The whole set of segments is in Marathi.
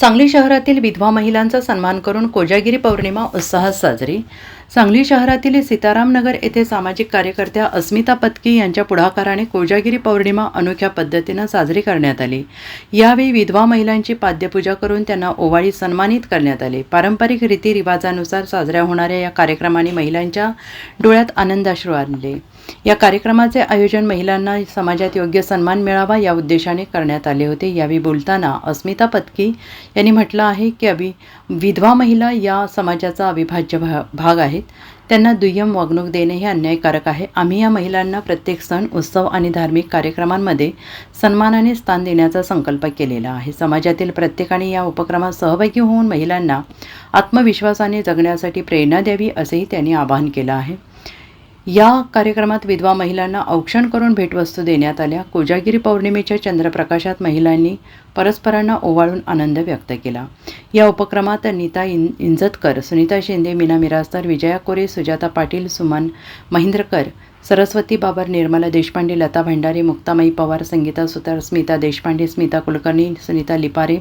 सांगली शहरातील विधवा महिलांचा सन्मान करून कोजागिरी पौर्णिमा उत्साहात साजरी. सांगली शहरातील सीतारामनगर येथे सामाजिक कार्यकर्त्या अस्मिता पत्की यांच्या पुढाकाराने कोजागिरी पौर्णिमा अनोख्या पद्धतीनं साजरी करण्यात आली. यावेळी विधवा महिलांची पाद्यपूजा करून त्यांना ओवाळी सन्मानित करण्यात आले. पारंपरिक रीतिरिवाजानुसार साजऱ्या होणाऱ्या या कार्यक्रमाने महिलांच्या डोळ्यात आनंदाश्रू आणले. या कार्यक्रमाचे आयोजन महिलांना समाजात योग्य सन्मान मिळावा या उद्देशाने करण्यात आले होते. यावेळी बोलताना अस्मिता पत्की यांनी म्हटलं आहे की अवि विधवा महिला या समाजाचा अविभाज्य भा भाग आहेत त्यांना दुय्यम वागणूक देणे हे अन्यायकारक आहे. आम्ही या महिलांना प्रत्येक सण उत्सव आणि धार्मिक कार्यक्रमांमध्ये सन्मानाने स्थान देण्याचा संकल्प केलेला आहे. समाजातील प्रत्येकाने या उपक्रमात सहभागी होऊन महिलांना आत्मविश्वासाने जगण्यासाठी प्रेरणा द्यावी असेही त्यांनी आवाहन केलं आहे. या कार्यक्रमात विधवा महिलांना औक्षण करून भेटवस्तू देण्यात आल्या. कोजागिरी पौर्णिमेच्या चंद्रप्रकाशात महिलांनी परस्परांना ओवाळून आनंद व्यक्त केला. या उपक्रमात नीता इन इंजतकर सुनीता शिंदे मीना मिरासदार विजया कोरे सुजाता पाटील सुमन महिंद्रकर सरस्वती बाबर निर्मला देशपांडे लता भंडारे मुक्तामाई पवार संगीता सुतार स्मिता देशपांडे स्मिता कुलकर्णी सुनीता लिपारे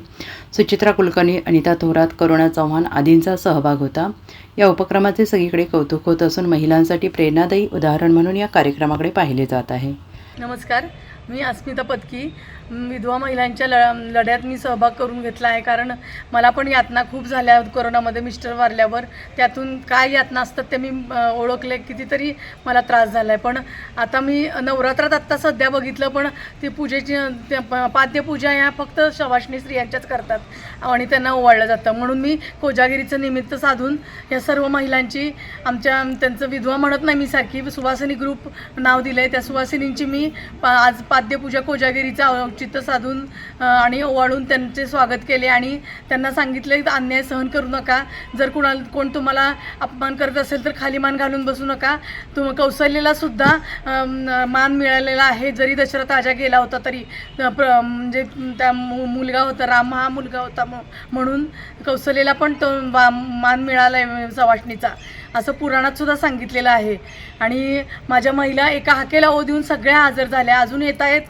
सुचित्रा कुलकर्णी अनिता थोरात करुणा चव्हाण आदींचा सहभाग होता. या उपक्रमाचे सगळीकडे कौतुक होत असून महिलांसाठी प्रेरणादायी उदाहरण म्हणून या कार्यक्रमाकडे पाहिले जात आहे. नमस्कार. मी अस्मिता पत्की. विधवा महिलांच्या ल लढ्यात मी सहभाग करून घेतला आहे. कारण मला पण यातना खूप झाल्या कोरोनामध्ये मिस्टर वारल्यावर. त्यातून काय यातना असतात ते मी ओळखले कितीतरी मला त्रास झाला आहे पण आता मी नवरात्रात आत्ता सध्या बघितलं पण ती पूजेची त्या पाद्यपूजा ह्या फक्त शवासनी स्त्रियांच्याच करतात आणि त्यांना ओवाळलं जातं. म्हणून मी कोजागिरीचं निमित्त साधून या सर्व महिलांची आमच्या त्यांचं विधवा म्हणत नाही मी सारखी सुवासिनी ग्रुप नाव दिलं आहे त्या सुवासिनींची मी पा आज पाद्यपूजा कोजागिरीचा औचित्य साधून आणि ओवाळून त्यांचे स्वागत केले आणि त्यांना सांगितले अन्याय सहन करू नका. जर कुणाला कोण तुम्हाला अपमान करत असेल तर खाली मान घालून बसू नका. तुम कौशल्यला सुद्धा मान मिळालेला आहे. जरी दशरथ राजा गेला होता तरी प्र म्हणजे त्या मु- मुलगा होता राम हा मुलगा होता म- म्हणून कौशल्यला पण तो मान मिळाला आहे सवाष्णीचा. असं पुराणात सुद्धा सांगितलेलं आहे. आणि माझ्या महिला एका हाकेला ओ देऊन सगळ्या हजर झाल्या. अजून येत आहेत.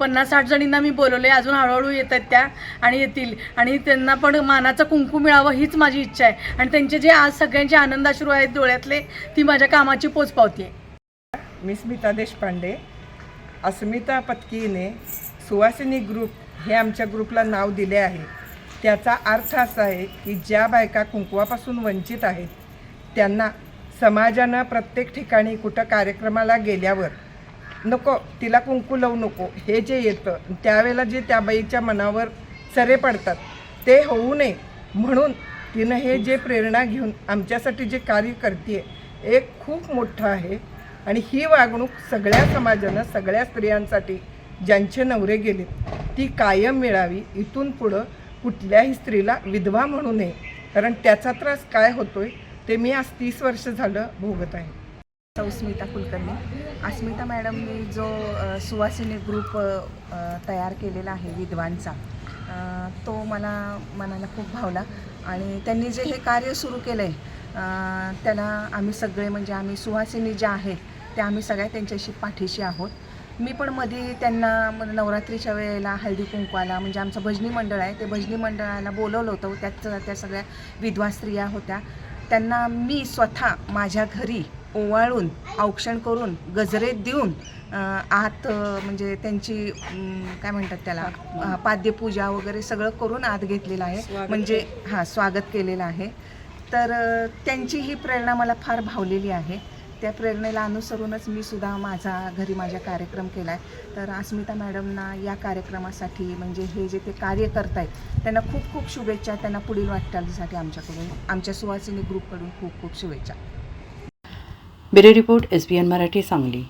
पन्नास साठ जणींना मी बोलवले अजून हळूहळू येत आहेत त्या आणि येतील. आणि त्यांना पण मानाचं कुंकू मिळावं हीच माझी इच्छा आहे. आणि त्यांचे जे आज सगळ्यांचे आनंदाश्रू आहेत डोळ्यातले ती माझ्या कामाची पोचपावती आहे मी स्मिता देशपांडे अस्मिता पत्कीने सुवासिनी ग्रुप हे आमच्या ग्रुपला नाव दिले आहे. त्याचा अर्थ असा आहे की ज्या बायका कुंकवापासून वंचित आहेत त्यांना समाजानं प्रत्येक ठिकाणी कुठं कार्यक्रमाला गेल्यावर नको तिला कुंकू लावू नको हे जे येतं त्यावेळेला जे त्या बाईच्या मनावर चरे पडतात ते होऊ नये. म्हणून तिनं हे जे प्रेरणा घेऊन आमच्यासाठी जे कार्य करते एक खूप मोठं आहे. आणि ही वागणूक सगळ्या समाजानं सगळ्या स्त्रियांसाठी ज्यांचे नवरे गेले ती कायम मिळावी. इथून पुढं कुठल्याही स्त्रीला विधवा म्हणू नये. कारण त्याचा त्रास काय होतोय? ते मी आज तीस वर्ष झालं भोगत आहे. सौस्मिता कुलकर्णी. अस्मिता मॅडमनी जो सुवासिनी ग्रुप तयार केलेला आहे विद्वांचा तो मला मनाला खूप भावला आणि त्यांनी जे हे कार्य सुरू केलं आहे त्याला आम्ही सगळे म्हणजे आम्ही सुवासिनी ज्या आहेत त्या आम्ही सगळ्या त्यांच्याशी पाठीशी आहोत. मी पण मध्ये त्यांना नवरात्रीच्या वेळेला हळदी कुंकवाला म्हणजे आमचं भजनी मंडळ आहे ते भजनी मंडळाला बोलवलं होतं. त्यात त्या सगळ्या विधवा स्त्रिया होत्या. त्यांना मी स्वतः माझ्या घरी ओवाळून औक्षण करून गजरे देऊन आत म्हणजे त्यांची काय म्हणतात त्याला पाद्यपूजा वगैरे सगळं करून आत घेतलेलं आहे. म्हणजे हां स्वागत केलेलं आहे. तर त्यांची ही प्रेरणा मला फार भावलेली आहे. त्या प्रेरणेला अनुसरूनच मी सुद्धा माझा घरी माझ्या कार्यक्रम केला आहे तर अस्मिता मॅडमना या कार्यक्रमासाठी म्हणजे हे जे ते कार्य करत आहेत त्यांना खूप खूप शुभेच्छा त्यांना पुढील वाटचालीसाठी आमच्याकडून आमच्या सुवासिनी ग्रुपकडून खूप खूप शुभेच्छा. Bureau report S B N Marathi Sangli.